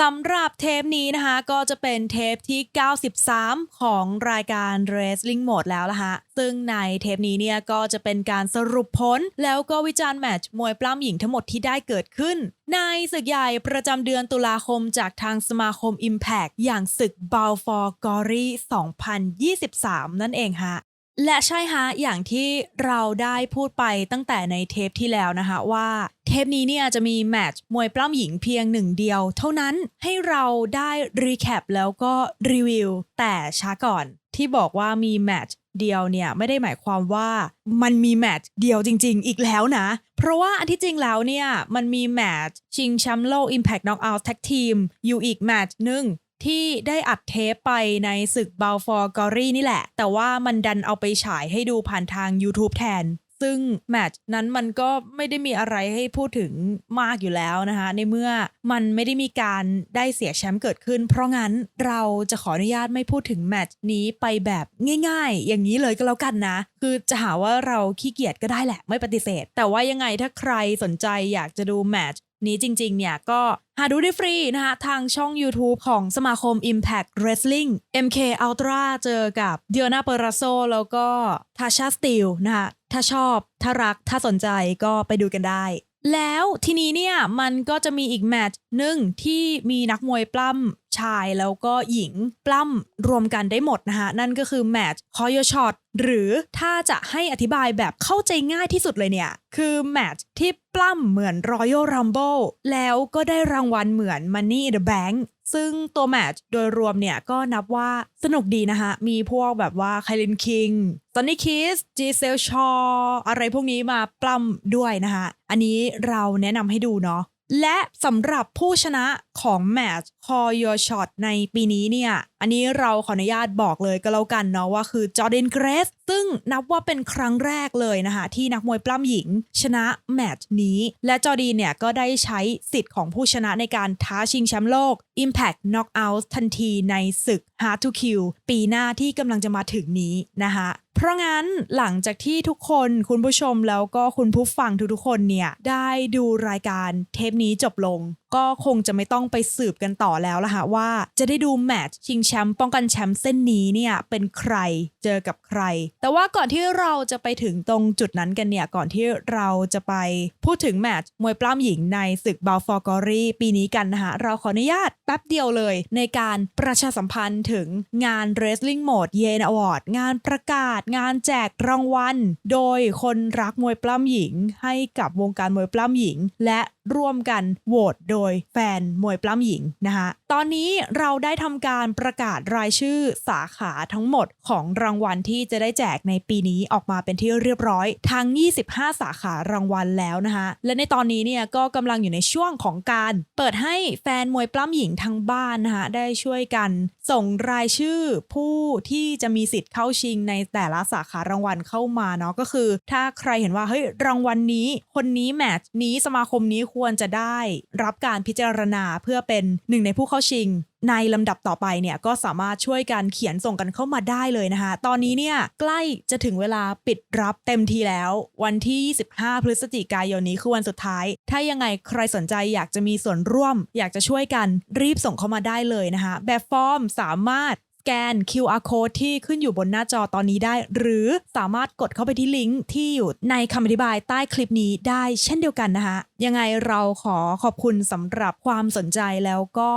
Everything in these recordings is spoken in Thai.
สำหรับเทปนี้นะคะก็จะเป็นเทปที่ 93 ของรายการ Wrestling Mode แล้วละฮะ ซึ่งในเทปนี้เนี่ยก็จะเป็นการสรุปผล แล้วก็วิจารณ์แมตช์มวยปล้ำหญิงทั้งหมดที่ได้เกิดขึ้น ในศึกใหญ่ประจำเดือนตุลาคมจากทางสมาคม Impact อย่างศึก b a l f o r g o r y 2023 นั่นเองฮะ และใช่ฮะอย่างที่เราได้พูดไปตั้งแต่ในเทปที่แล้วนะคะว่าเทปนี้เนี่ยจะมีแมตช์มวยปล้ำหญิงเพียงหนึ่งเดียว เท่านั้นให้เราได้รีแคปแล้วก็รีวิวแต่ช้าก่อนที่บอกว่ามีแมตช์เดียวเนี่ยไม่ได้หมายความว่ามันมีแมตช์เดียวจริง ๆ อีกแล้วนะ เพราะว่าอันที่จริงแล้วเนี่ยมันมีแมตช์ชิงแชมป์โลก Impact Knockout Tag Team อยู่อีกแมตช์หนึ่ง ที่ได้อัดเทปไปในศึก b a l f o r g o r y นี่แหละ แต่ว่ามันดันเอาไปฉายให้ดูผ่านทาง YouTube แทน ซึ่งแมตช์นั้นมันก็ไม่ได้มีอะไรให้พูดถึงมากอยู่แล้วนะคะ ในเมื่อมันไม่ได้มีการได้เสียแชมป์เกิดขึ้น เพราะงั้นเราจะขออนุญาตไม่พูดถึงแมตช์นี้ไปแบบง่ายๆ อย่างนี้เลยก็แล้วกันนะ คือจะหาว่าเราขี้เกียจก็ได้แหละไม่ปฏิเสธ แต่ว่ายังไงถ้าใครสนใจอยากจะดูแมตช์ นี้จริง ๆ เนี่ยก็หาดูได้ฟรีนะคะทางช่อง YouTube ของสมาคม Impact Wrestling MK Ultra เจอกับเดียนาเปอราโซแล้วก็ทาชาสติลนะคะถ้าชอบ ถ้ารัก ถ้าสนใจก็ไปดูกันได้ แล้วทีนี้เนี่ยมันก็จะมีอีกแมตช์หนึ่งที่มีนักมวยปล้ำ ชายแล้วก็หญิงปล้ำรวมกันได้หมดนะคะนั่นก็คือแมตช์คอยช็อตหรือถ้าจะให้อธิบายแบบเข้าใจง่ายที่สุดเลยเนี่ย คือแมตช์ที่ปล้ำเหมือน Royal Rumble แล้วก็ได้รางวัลเหมือน Money in the Bank ซึ่งตัวแมตช์โดยรวมเนี่ยก็นับว่าสนุกดีนะคะ มีพวกแบบว่าไคลินคิงซอนนี่คิสจีเซลชออะไรพวกนี้มาปล้ำด้วยนะคะ อันนี้เราแนะนำให้ดูเนาะ และสำหรับผู้ชนะของแมตช์ Call Your Shot ในปีนี้เนี่ย อันนี้เราขออนุญาตบอกเลยก็แล้วกันเนาะว่าคือจอร์แดนเกรสซึ่งนับว่าเป็นครั้งแรกเลยนะคะที่นักมวยปล้ำหญิง ชนะแมตช์นี้ และจอร์ดีเนี่ยก็ได้ใช้สิทธิ์ของผู้ชนะในการท้าชิงแชมป์โลก Impact Knockout ทันทีในศึก Hard to Kill ปีหน้าที่กำลังจะมาถึงนี้นะคะ เพราะงั้นหลังจากที่ทุกคนคุณผู้ชมแล้วก็คุณผู้ฟังทุกๆคนเนี่ย ได้ดูรายการเทปนี้จบลง ก็คงจะไม่ต้องไปสืบกันต่อแล้วละฮะว่า จะได้ดูแมตช์ชิงแชมป์ป้องกันแชมป์เส้นนี้เนี่ยเป็นใครเจอกับใคร แต่ว่าก่อนที่เราจะไปถึงตรงจุดนั้นกันเนี่ยก่อนที่เราจะไปพูดถึงแมตช์มวยปล้ำหญิงในศึกบาลฟอร์กอรีปีนี้กันนะคะเราขออนุญาตแป๊บเดียวเลย ในการประชาสัมพันธ์ถึงงาน Wrestling Mode Yen Award งานประกาศ งานแจกรางวัล โดยคนรักมวยปล้ำหญิง ให้กับวงการมวยปล้ำหญิง และ ร่วมกันโหวตโดยแฟนมวยปล้ำหญิงนะคะตอนนี้เราได้ทำการประกาศรายชื่อสาขาทั้งหมดของรางวัลที่จะได้แจกในปีนี้ออกมาเป็นที่เรียบร้อยทั้ง 25 สาขารางวัลแล้วนะคะและในตอนนี้เนี่ยก็กำลังอยู่ในช่วงของการเปิดให้แฟนมวยปล้ำหญิงทั้งบ้านนะคะได้ช่วยกันส่งรายชื่อผู้ที่จะมีสิทธิ์เข้าชิงในแต่ละสาขารางวัลเข้ามาเนาะก็คือ ถ้าใครเห็นว่าเฮ้ยรางวัลนี้ คนนี้แมตช์นี้สมาคมนี้ควรจะได้รับการพิจารณาเพื่อเป็นหนึ่งในผู้เข้าชิง ในลำดับต่อไปเนี่ยก็สามารถช่วยกันเขียนส่งกันเข้ามาได้เลยนะคะ ตอนนี้เนี่ยใกล้จะถึงเวลาปิดรับเต็มทีแล้ว วันที่ 25 พฤศจิกายนนี้คือวันสุดท้าย ถ้ายังไงใครสนใจอยากจะมีส่วนร่วม อยากจะช่วยกันรีบส่งเข้ามาได้เลยนะคะ แบบฟอร์มสามารถ แกน QR code ที่ขึ้นอยู่บนหน้าจอตอนนี้ได้ หรือสามารถกดเข้าไปที่ลิงก์ที่อยู่ในคำอธิบายใต้คลิปนี้ได้เช่นเดียวกันนะคะยังไงเราขอขอบคุณสำหรับความสนใจแล้วก็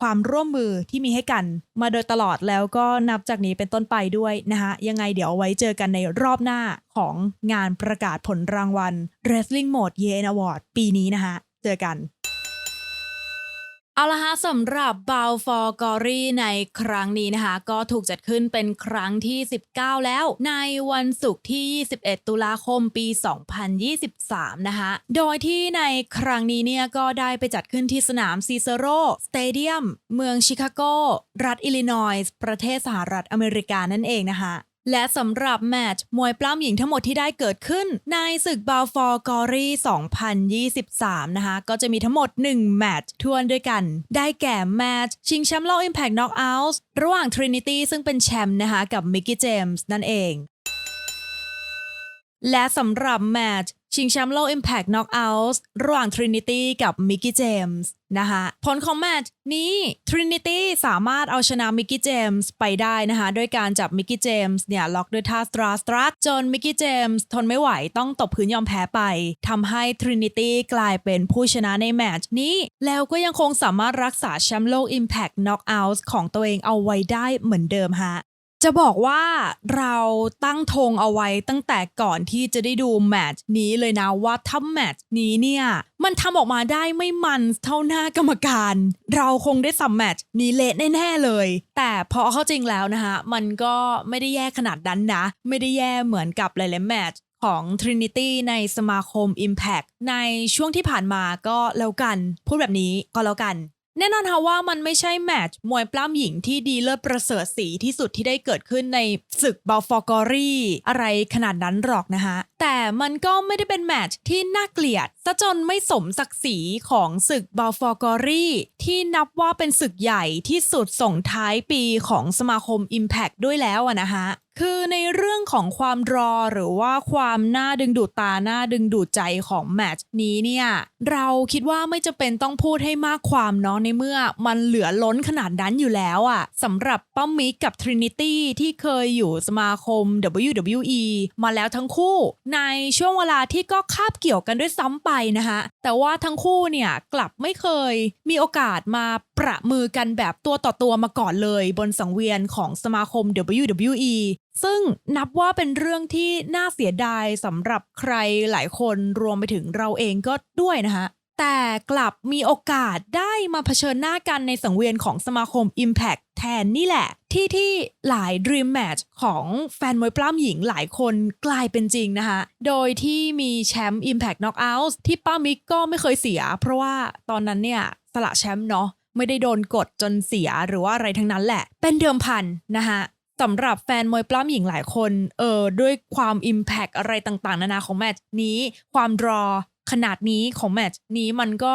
ความร่วมมือที่มีให้กัน มาโดยตลอดแล้วก็นับจากนี้เป็นต้นไปด้วยนะคะยังไงเดี๋ยวไว้เจอกันในรอบหน้าของงานประกาศผลรางวัล Wrestling Mode Yen Award ปีนี้นะคะเจอกัน เอาละฮะสำหรับ b o w for Glory ในครั้งนี้นะคะ ก็ถูกจัดขึ้นเป็นครั้งที่ 19 แล้ว ในวันศุกร์ที่ 21 ตุลาคมปี 2023 นะคะโดยที่ในครั้งนี้เนี่ยก็ได้ไปจัดขึ้นที่สนามซีเซโรสเตเดียม เมืองชิคาโก รัฐอิลลินอยส์ประเทศสหรัฐอเมริกานั่นเองนะคะ และสำหรับแมตช์มวยปล้ำหญิงทั้งหมดที่ได้เกิดขึ้น ในศึกบาฟอร์กอรี่ 2023 นะคะ ก็จะมีทั้งหมด 1 แมตช์ทวนด้วยกัน ได้แก่แมตช์ชิงแชมป์โลก Impact Knockouts ระหว่าง Trinity ซึ่งเป็นแชมป์นะคะ กับ Mickey James นั่นเอง และสำหรับแมตช์ชิงแชมป์โลก Impact Knockouts ระหว่าง Trinity กับ Mickey James นะคะผลของแมตช์นี้ Trinity สามารถเอาชนะ Mickey James ไปได้นะคะด้วยการจับ Mickey James เนี่ยล็อกด้วยท่า Stra Strut จน Mickey James ทนไม่ไหวต้องตบพื้นยอมแพ้ไปทำให้ Trinity กลายเป็นผู้ชนะในแมตช์นี้ แล้วก็ยังคงสามารถรักษาแชมป์โลก Impact Knockouts ของตัวเองเอาไว้ได้เหมือนเดิมฮะ จะบอกว่าเราตั้งธงเอาไว้ตั้งแต่ก่อนที่จะได้ดูแมตช์นี้เลยนะว่าถ้าแมตช์นี้เนี่ย มันทำออกมาได้ไม่มันเท่าหน้ากรรมการ เราคงได้สัมแมตช์นี้เละแน่ๆเลย แต่พอเข้าจริงแล้วนะคะมันก็ไม่ได้แย่ขนาดนั้นนะ ไม่ได้แย่เหมือนกับหลายๆแมตช์ของ Trinity ในสมาคม Impact ในช่วงที่ผ่านมาก็แล้วกัน พูดแบบนี้ก็แล้วกัน แน่นอนค่ะว่ามันไม่ใช่แมตช์มวยปล้ำหญิงที่ดีเลิศประเสริฐสีที่สุดที่ได้เกิดขึ้นในศึกบ a ลฟอร์กอรี่ อะไรขนาดนั้นหรอกนะคะ แต่มันก็ไม่ได้เป็นแมตช์ที่น่าเกลียดซะจนไม่สมศักดิ์ศรีของศึกบ a ลฟอร์กอรี่ที่นับว่าเป็นศึกใหญ่ที่สุดส่งท้ายปีของสมาคม Impact ด้วยแล้วนะคะคือในเรื่องของความรอหรือว่าความน่าดึงดูดตาน่าดึงดูดใจของแมตช์นี้เนี่ย เราคิดว่าไม่จะเป็นต้องพูดให้มากความเนาะในเมื่อมันเหลือล้นขนาดนั้นอยู่แล้วอะสำหรับป้อมมิกกับ Trinity ที่เคยอยู่สมาคม WWE มาแล้วทั้งคู่ ในช่วงเวลาที่ก็คาบเกี่ยวกันด้วยซ้ำไปนะคะแต่ว่าทั้งคู่เนี่ยกลับไม่เคยมีโอกาสมาประมือกันแบบตัวต่อตัวมาก่อนเลย บนสังเวียนของสมาคม WWE ซึ่งนับว่าเป็นเรื่องที่น่าเสียดายสำหรับใครหลายคนรวมไปถึงเราเองก็ด้วยนะคะแต่กลับมีโอกาสได้มาเผชิญหน้ากันในสังเวียนของสมาคม Impact แทนนี่แหละ ที่ที่หลาย Dream Match ของแฟนมวยปล้ำหญิงหลายคนกลายเป็นจริงนะคะ โดยที่มีแชมป์ Impact Knockout ที่ป้ามิกก็ไม่เคยเสีย เพราะว่าตอนนั้นเนี่ยสละแชมป์เนาะไม่ได้โดนกดจนเสียหรือว่าอะไรทั้งนั้นแหละ เป็นเดิมพันนะคะ สำหรับแฟนมวยปล้ำหญิงหลายคน เออด้วยความ Impact อะไรต่างๆ นานาของแมตช์นี้ ความดรอขนาดนี้ของแมตช์นี้มันก็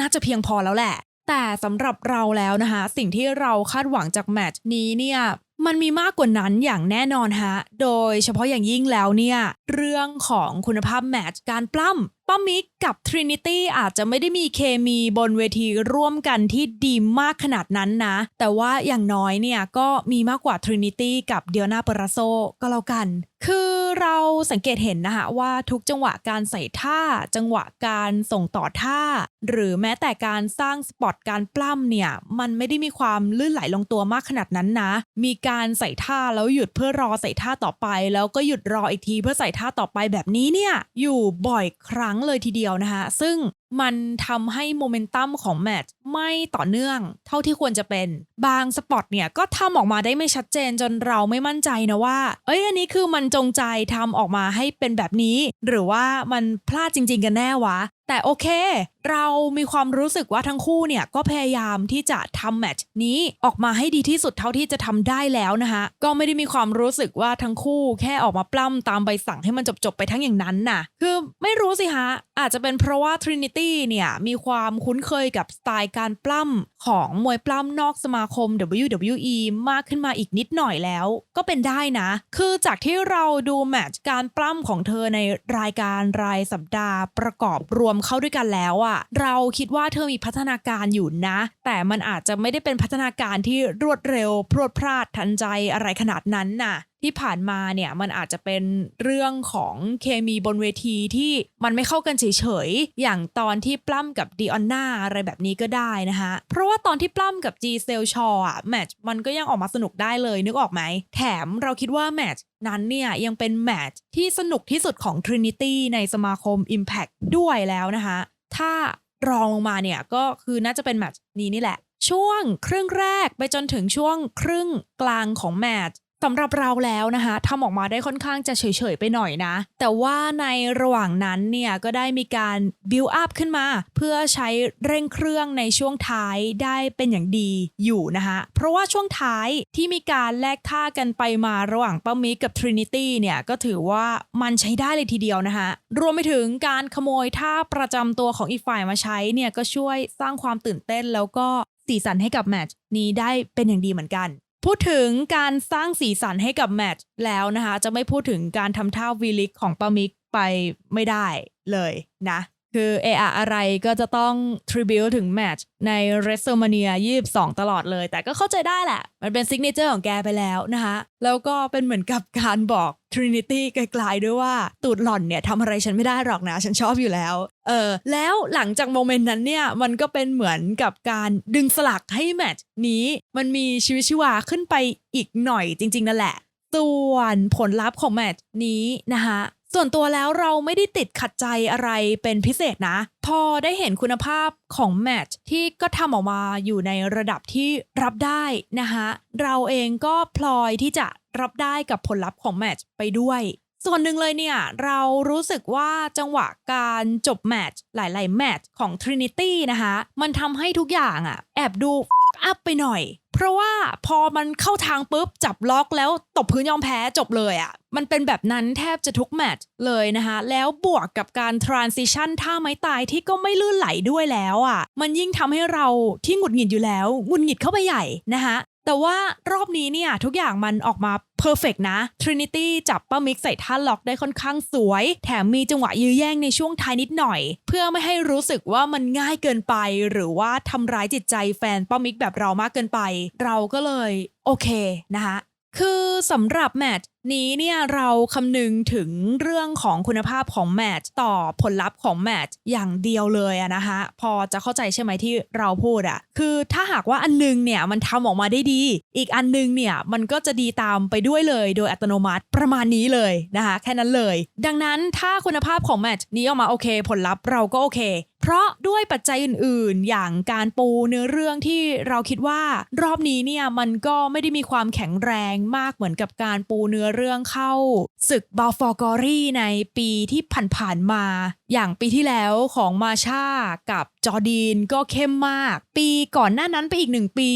น่าจะเพียงพอแล้วแหละ แต่สำหรับเราแล้วนะคะ สิ่งที่เราคาดหวังจากแมตช์นี้เนี่ยมันมีมากกว่านั้นอย่างแน่นอนฮะ โดยเฉพาะอย่างยิ่งแล้วเนี่ย เรื่องของคุณภาพแมตช์การปล้ำ ป้ามิกกับ Trinity อาจจะไม่ได้มีเคมีบนเวทีร่วมกันที่ดีมากขนาดนั้นนะ แต่ว่าอย่างน้อยเนี่ยก็มีมากกว่า Trinity กับเดียนาเปราโซก็แล้วกัน คือเราสังเกตเห็นนะคะว่าทุกจังหวะการใส่ท่า จังหวะการส่งต่อท่า หรือแม้แต่การสร้างสปอตการปล้ำเนี่ย มันไม่ได้มีความลื่นไหลลงตัวมากขนาดนั้นนะ มีการใส่ท่าแล้วหยุดเพื่อรอใส่ท่าต่อไป แล้วก็หยุดรออีกทีเพื่อใส่ท่าต่อไปแบบนี้เนี่ยอยู่บ่อยครั้งรั้งเลยทีเดียวนะคะซึ่งมันทำให้โมเมนตัมของแมตช์ไม่ต่อเนื่อง เท่าที่ควรจะเป็น บางสปอตเนี่ยก็ทำออกมาได้ไม่ชัดเจนจนเราไม่มั่นใจนะว่า เอ้ยอันนี้คือมันจงใจทำออกมาให้เป็นแบบนี้ หรือว่ามันพลาดจริง ๆ กันแน่วะ แต่โอเค เรามีความรู้สึกว่าทั้งคู่เนี่ยก็พยายามที่จะทำแมตช์นี้ออกมาให้ดีที่สุดเท่าที่จะทำได้แล้วนะคะ ก็ไม่ได้มีความรู้สึกว่าทั้งคู่แค่ออกมาปล้ำตามใบสั่งให้มันจบๆไปทั้งอย่างนั้นน่ะ คือไม่รู้สิฮะอาจจะเป็นเพราะว่า Trinity เนี่ยมีความคุ้นเคยกับสไตล์การปล้ำของมวยปล้ำนอกสมาคม WWE มากขึ้นมาอีกนิดหน่อยแล้ว ก็เป็นได้นะ คือจากที่เราดูแมตช์การปล้ำของเธอในรายการรายสัปดาห์ประกอบรวมเข้าด้วยกันแล้วอะเราคิดว่าเธอมีพัฒนาการอยู่นะ แต่มันอาจจะไม่ได้เป็นพัฒนาการที่รวดเร็ว พรวดพลาดทันใจอะไรขนาดนั้นน่ะที่ผ่านมาเนี่ยมันอาจจะเป็นเรื่องของเคมีบนเวทีที่มันไม่เข้ากันเฉยๆ อย่างตอนที่ปล้ำกับดีออนนาอะไรแบบนี้ก็ได้นะคะเพราะว่าตอนที่ปล้ำกับจีเซลชออะแมตช์มันก็ยังออกมาสนุกได้เลยนึกออกไหม แถมเราคิดว่าแมตช์นั้นเนี่ยยังเป็นแมตช์ที่สนุกที่สุดของ Trinity ในสมาคม Impact ด้วยแล้วนะคะ ถ้ารองลงมาเนี่ยก็คือน่าจะเป็นแมตช์นี้นี่แหละ ช่วงครึ่งแรกไปจนถึงช่วงครึ่งกลางของแมตช์ สำหรับเราแล้วนะคะทำออกมาได้ค่อนข้างจะเฉยๆไปหน่อยนะ แต่ว่าในระหว่างนั้นเนี่ยก็ได้มีการบิวอัพขึ้นมา เพื่อใช้เร่งเครื่องในช่วงท้ายได้เป็นอย่างดีอยู่นะคะเพราะว่าช่วงท้ายที่มีการแลกท่ากันไปมาระหว่างป้ามิกกับ Trinity เนี่ยก็ถือว่ามันใช้ได้เลยทีเดียวนะคะรวมไปถึงการขโมยท่าประจำตัวของอีกฝ่ายมาใช้เนี่ยก็ช่วยสร้างความตื่นเต้นแล้วก็สีสันให้กับแมตช์นี้ได้เป็นอย่างดีเหมือนกัน พูดถึงการสร้างสีสันให้กับแมตช์แล้วนะคะ จะไม่พูดถึงการทำท่าวีลิกของปามิกไปไม่ได้เลยนะ คือเออะอะไรก็จะต้องทริบิวถึงแมตช์ใน w r e s t l e m a n i a 22 ตลอดเลย แต่ก็เข้าใจได้แหละ มันเป็นซิกเนเจอร์ของแกไปแล้วนะคะ แล้วก็เป็นเหมือนกับการบอก Trinity ไกลๆด้วยว่าตูดหล่อนเนี่ยทำอะไรฉันไม่ได้หรอกนะฉันชอบอยู่แล้วเออแล้วหลังจากโมเมนต์นั้นเนี่ยมันก็เป็นเหมือนกับการดึงสลักให้แมตช์นี้มันมีชีวิตชีวาขึ้นไปอีกหน่อยจริง ๆ นั่นแหละ ส่วนผลลัพธ์ของแมตช์นี้นะคะส่วนตัวแล้วเราไม่ได้ติดขัดใจอะไรเป็นพิเศษนะ พอได้เห็นคุณภาพของแมตช์ที่ก็ทำออกมาอยู่ในระดับที่รับได้นะคะเราเองก็พลอยที่จะ รับได้กับผลลัพธ์ของแมตช์ไปด้วย ส่วนหนึ่งเลยเนี่ย เรารู้สึกว่าจังหวะการจบแมตช์หลาย ๆ แมตช์ของ Trinity นะคะมันทำให้ทุกอย่างอะแอบดูอัพไปหน่อย เพราะว่าพอมันเข้าทางปุ๊บ จับล็อกแล้วตบพื้นยอมแพ้จบเลยอะ่ะมันเป็นแบบนั้นแทบจะทุกแมตช์เลยนะคะแล้วบวกกับการ transition ท่าไม้ตายที่ก็ไม่ลื่นไหลด้วยแล้วอะ่ะ มันยิ่งทำให้เราที่หงุดหงิดอยู่แล้วหงุดหงิดเข้าไปใหญ่นะคะ แต่ว่ารอบนี้เนี่ยทุกอย่างมันออกมาเพอร์เฟกนะ Trinity จับป้ามิกใส่ท่าล็อกได้ค่อนข้างสวย แถมมีจังหวะยื้อแย่งในช่วงท้ายนิดหน่อย เพื่อไม่ให้รู้สึกว่ามันง่ายเกินไป หรือว่าทำร้ายจิตใจแฟนป้ามิกแบบเรามากเกินไป เราก็เลยโอเคนะคะคือสำหรับแมตช์ นี้เนี่ยเราคำนึงถึงเรื่องของคุณภาพของแมตช์ต่อผลลัพธ์ของแมตช์อย่างเดียวเลยอะนะคะพอจะเข้าใจใช่ไหมที่เราพูดอะคือถ้าหากว่าอันนึงเนี่ยมันทำออกมาได้ดี อีกอันนึงเนี่ยมันก็จะดีตามไปด้วยเลยโดยอัตโนมัติประมาณนี้เลยนะคะแค่นั้นเลย ดังนั้นถ้าคุณภาพของแมตช์นี้ออกมาโอเค ผลลัพธ์เราก็โอเคเพราะด้วยปัจจัยอื่นๆ อย่างการปูเนื้อเรื่องที่เราคิดว่ารอบนี้เนี่ยมันก็ไม่ได้มีความแข็งแรงมากเหมือนกับการปูเนื้อเรื่องเข้าศึกบาฟอร์กอรี่ในปีที่ผ่านๆมา อย่างปีที่แล้วของมาชากับจอดีนก็เข้มมาก ปีก่อนหน้านั้นไปอีกหนึ่งปี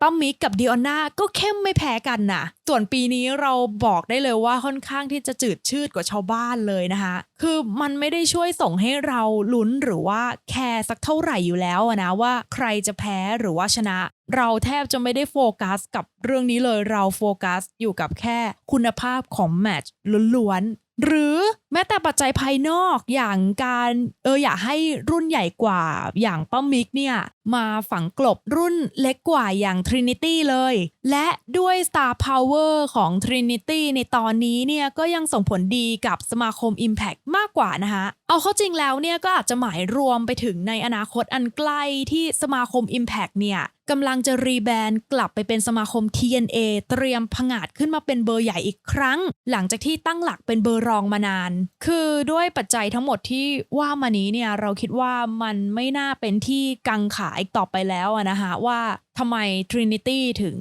ป้ามิกกับดิออนนาก็เข้มไม่แพ้กันนะส่วนปีนี้เราบอกได้เลยว่าค่อนข้างที่จะจืดชืดกว่าชาวบ้านเลยนะคะคือมันไม่ได้ช่วยส่งให้เราลุ้นหรือว่าแคร์สักเท่าไหร่อยู่แล้วนะว่าใครจะแพ้หรือว่าชนะ เราแทบจะไม่ได้โฟกัสกับเรื่องนี้เลยเราโฟกัสอยู่กับแค่คุณภาพของแมตช์ล้วน หรือแม้แต่ปัจจัยภายนอกอย่างการเอออยากให้รุ่นใหญ่กว่าอย่างป้ามิกเนี่ยมาฝังกลบรุ่นเล็กกว่าอย่าง Trinity เลย และด้วย Star Power ของ Trinity ในตอนนี้เนี่ยก็ยังส่งผลดีกับสมาคม Impact มากกว่านะคะ เอาเข้าจริงแล้วเนี่ยก็อาจจะหมายรวมไปถึงในอนาคตอันใกล้ที่สมาคม Impact เนี่ย กำลังจะรีแบรนด์กลับไปเป็นสมาคม TNA เตรียมผงาดขึ้นมาเป็นเบอร์ใหญ่อีกครั้ง หลังจากที่ตั้งหลักเป็นเบอร์รองมานาน คือด้วยปัจจัยทั้งหมดที่ว่ามานี้เนี่ยเราคิดว่ามันไม่น่าเป็นที่กังขาอีกต่อไปแล้วนะคะว่าทำไม Trinity ถึง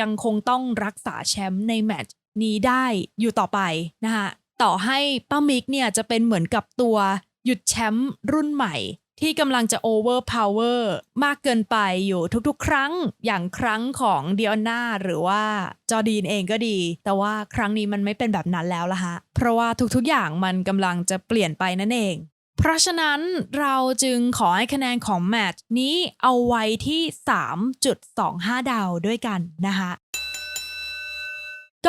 ยังคงต้องรักษาแชมป์ในแมตช์นี้ได้อยู่ต่อไปนะคะต่อให้ป้ามิกเนี่ยจะเป็นเหมือนกับตัวหยุดแชมป์รุ่นใหม่ ที่กำลังจะ overpower มากเกินไปอยู่ทุกๆ ครั้งอย่างครั้งของเดียนาหรือว่าจอดีนเองก็ดี แต่ว่าครั้งนี้มันไม่เป็นแบบนั้นแล้วละฮะ เพราะว่าทุกๆ อย่างมันกำลังจะเปลี่ยนไปนั่นเอง เพราะฉะนั้นเราจึงขอให้คะแนนของแมตช์นี้เอาไว้ที่ 3.25 ดาวด้วยกันนะคะ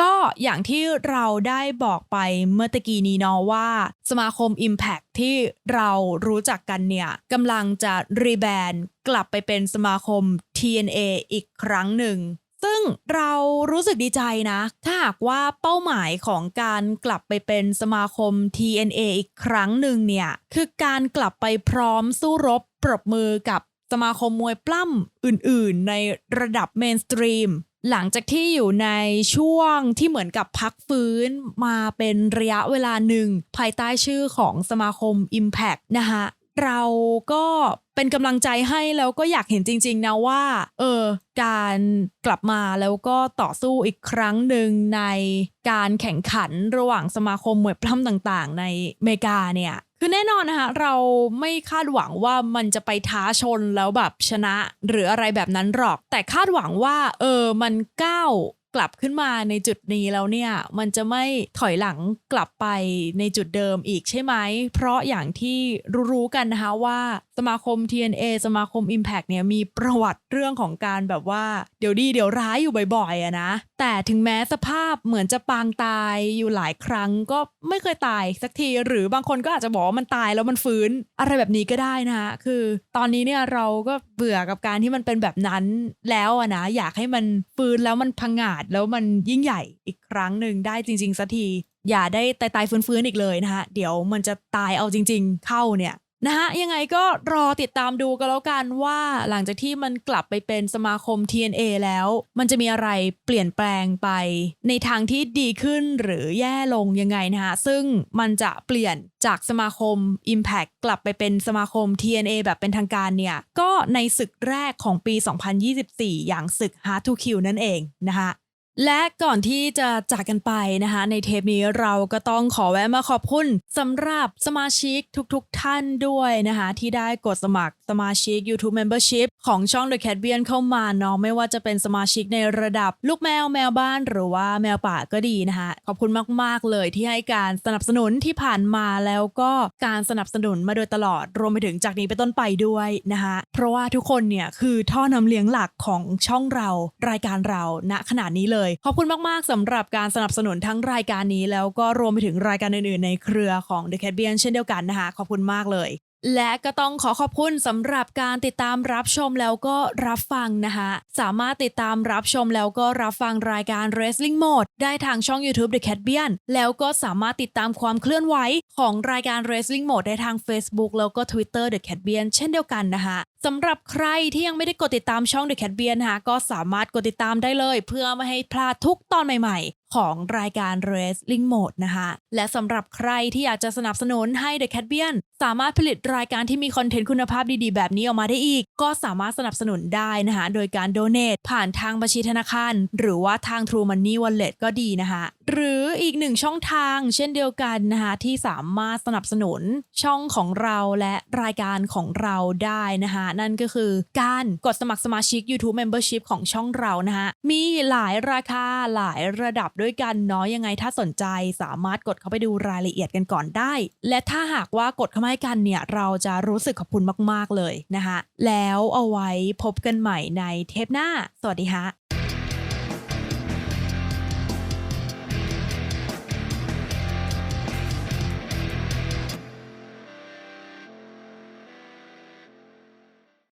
ก็อย่างที่เราได้บอกไปเมื่อตะกี้นี้เนาะว่า สมาคม Impact ที่เรารู้จักกันเนี่ยกำลังจะรีแบรนด์กลับไปเป็นสมาคม TNA อีกครั้งหนึ่ง ซึ่งเรารู้สึกดีใจนะ ถ้าหากว่าเป้าหมายของการกลับไปเป็นสมาคม TNA อีกครั้งหนึ่งเนี่ยคือการกลับไปพร้อมสู้รบปรบมือกับสมาคมมวยปล้ำอื่นๆ ในระดับเมนสตรีม หลังจากที่อยู่ในช่วงที่เหมือนกับพักฟื้นมาเป็นระยะเวลาหนึ่ง ภายใต้ชื่อของสมาคม Impact นะคะเราก็เป็นกำลังใจให้แล้วก็อยากเห็นจริง ๆ นะว่า เออ การกลับมาแล้วก็ต่อสู้อีกครั้งหนึ่งในการแข่งขันระหว่างสมาคมมวยปล้ำต่างๆ ในอเมริกาเนี่ย คือแน่นอนนะคะเราไม่คาดหวังว่ามันจะไปท้าชนแล้วแบบชนะ หรืออะไรแบบนั้นหรอก แต่คาดหวังว่า เออมันก้าว กลับขึ้นมาในจุดนี้แล้วเนี่ย มันจะไม่ถอยหลังกลับไปในจุดเดิมอีกใช่ไหม เพราะอย่างที่รู้ๆกันนะคะว่าสมาคม TNA สมาคม Impact เนี่ยมีประวัติเรื่องของการแบบว่า เดี๋ยวดีเดี๋ยวร้ายอยู่บ่อยๆอะนะ แต่ถึงแม้สภาพเหมือนจะปางตายอยู่หลายครั้งก็ไม่เคยตายสักที หรือบางคนก็อาจจะบอกว่ามันตายแล้วมันฟื้นอะไรแบบนี้ก็ได้นะคะคือตอนนี้เนี่ยเราก็เบื่อกับการที่มันเป็นแบบนั้นแล้วอะนะ อยากให้มันฟื้นแล้วมันพังงาดแล้วมันยิ่งใหญ่อีกครั้งหนึ่งได้จริง ๆสักที อย่าได้ตายตายๆฟื้นๆอีกเลยนะคะเดี๋ยวมันจะตายเอาจริง ๆ เข้าเนี่ยนะฮะยังไงก็รอติดตามดูกันแล้วกันว่าหลังจากที่มันกลับไปเป็นสมาคม TNA แล้ว มันจะมีอะไรเปลี่ยนแปลงไป ในทางที่ดีขึ้นหรือแย่ลงยังไงนะฮะซึ่งมันจะเปลี่ยนจากสมาคม Impact กลับไปเป็นสมาคม TNA แบบเป็นทางการเนี่ย ก็ในศึกแรกของปี 2024 อย่างศึก Hard to Kill นั่นเองนะคะ และก่อนที่จะจากกันไปนะคะ ในเทปนี้เราก็ต้องขอแวะมาขอบคุณสำหรับสมาชิกทุกๆทท่านด้วยนะคะ ที่ได้กดสมัครสมาชิก YouTube Membership ของช่อง The Cat b i a n เข้ามาเนาะไม่ว่าจะเป็นสมาชิกในระดับลูกแมวแมวบ้านหรือว่าแมวป่าก็ดีนะคะ ขอบคุณมากๆเลยที่ให้การสนับสนุนที่ผ่านมาแล้วก็การสนับสนุนมาโดยตลอดรวมไปถึงจากนี้ไปต้นไปด้วยนะคะเพราะว่าทุกคนเนี่ยคือท่อนำเลี้ยงหลักของช่องเรารายการเราณขนาดนี้เลยขอบคุณมาก ๆสำหรับการสนับสนุนทั้งรายการนี้ แล้วก็รวมไปถึงรายการอื่น ๆ ในเครือของ The Cat b i a n เช่นเดียวกันนะคะ ขอบคุณมากเลย และก็ต้องขอขอบคุณสำหรับการติดตามรับชมแล้วก็รับฟังนะคะสามารถติดตามรับชมแล้วก็รับฟังรายการ Wrestling Mode ได้ทางช่อง YouTube The Cat b i a n แล้วก็สามารถติดตามความเคลื่อนไหวของรายการ Wrestling Mode ได้ทาง Facebook แล้วก็ Twitter The Cat b i a n เช่นเดียวกันนะคะสำหรับใครที่ยังไม่ได้กดติดตามช่อง The Cat b i a n นะคะก็สามารถกดติดตามได้เลย เพื่อไม่ให้พลาดทุกตอนใหม่ๆ ของรายการ Wrestling Mode นะคะและสำหรับใครที่อยากจะสนับสนุนให้ The Cat b i a n สามารถผลิตรายการที่มีคอนเทนต์คุณภาพดีๆ แบบนี้ออกมาได้อีก ก็สามารถสนับสนุนได้นะคะโดยการโดเน a t ผ่านทางบัญชีธนาคาร หรือว่าทาง True Money Wallet ก็ดีนะคะ หรืออีกหนึ่งช่องทางเช่นเดียวกันนะคะที่สามารถสนับสนุนช่องของเราและรายการของเราได้นะคะนั่นก็คือการกดสมัครสมาชิก YouTube Membership ของช่องเรานะคะมีหลายราคาหลายระดับด้วยกันเนาะยังไงถ้าสนใจสามารถกดเข้าไปดูรายละเอียดกันก่อนได้ และถ้าหากว่ากดเข้ามาให้กันเนี่ยเราจะรู้สึกขอบคุณมาก ๆ เลยนะคะแล้วเอาไว้พบกันใหม่ในเทปหน้า สวัสดีค่ะ